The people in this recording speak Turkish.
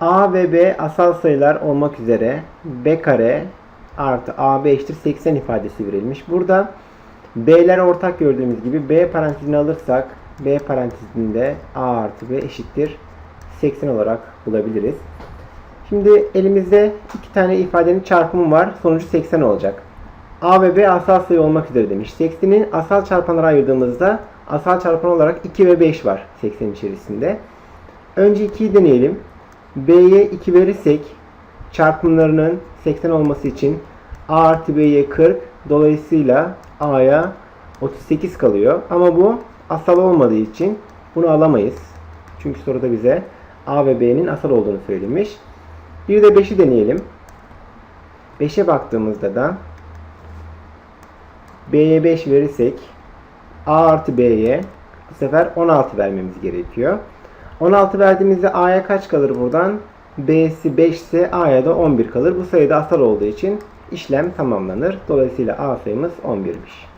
A ve B asal sayılar olmak üzere B kare artı AB eşittir 80 ifadesi verilmiş. Burada B'ler ortak gördüğümüz gibi B parantezini alırsak B parantezinde A artı B eşittir 80 olarak bulabiliriz. Şimdi elimizde iki tane ifadenin çarpımı var. Sonucu 80 olacak. A ve B asal sayı olmak üzere demiş. 80'in asal çarpanlara ayırdığımızda asal çarpan olarak 2 ve 5 var 80 içerisinde. Önce 2'yi deneyelim. B'ye 2 verirsek çarpımlarının 80 olması için A artı B'ye 40 dolayısıyla A'ya 38 kalıyor. Ama bu asal olmadığı için bunu alamayız. Çünkü soruda bize A ve B'nin asal olduğunu söylemiş. Bir de 5'i deneyelim. 5'e baktığımızda da B'ye 5 verirsek A artı B'ye bu sefer 16 vermemiz gerekiyor. 16 verdiğimizde A'ya kaç kalır buradan? B'si 5 ise A'ya da 11 kalır. Bu sayıda asal olduğu için işlem tamamlanır. Dolayısıyla A sayımız 11'miş.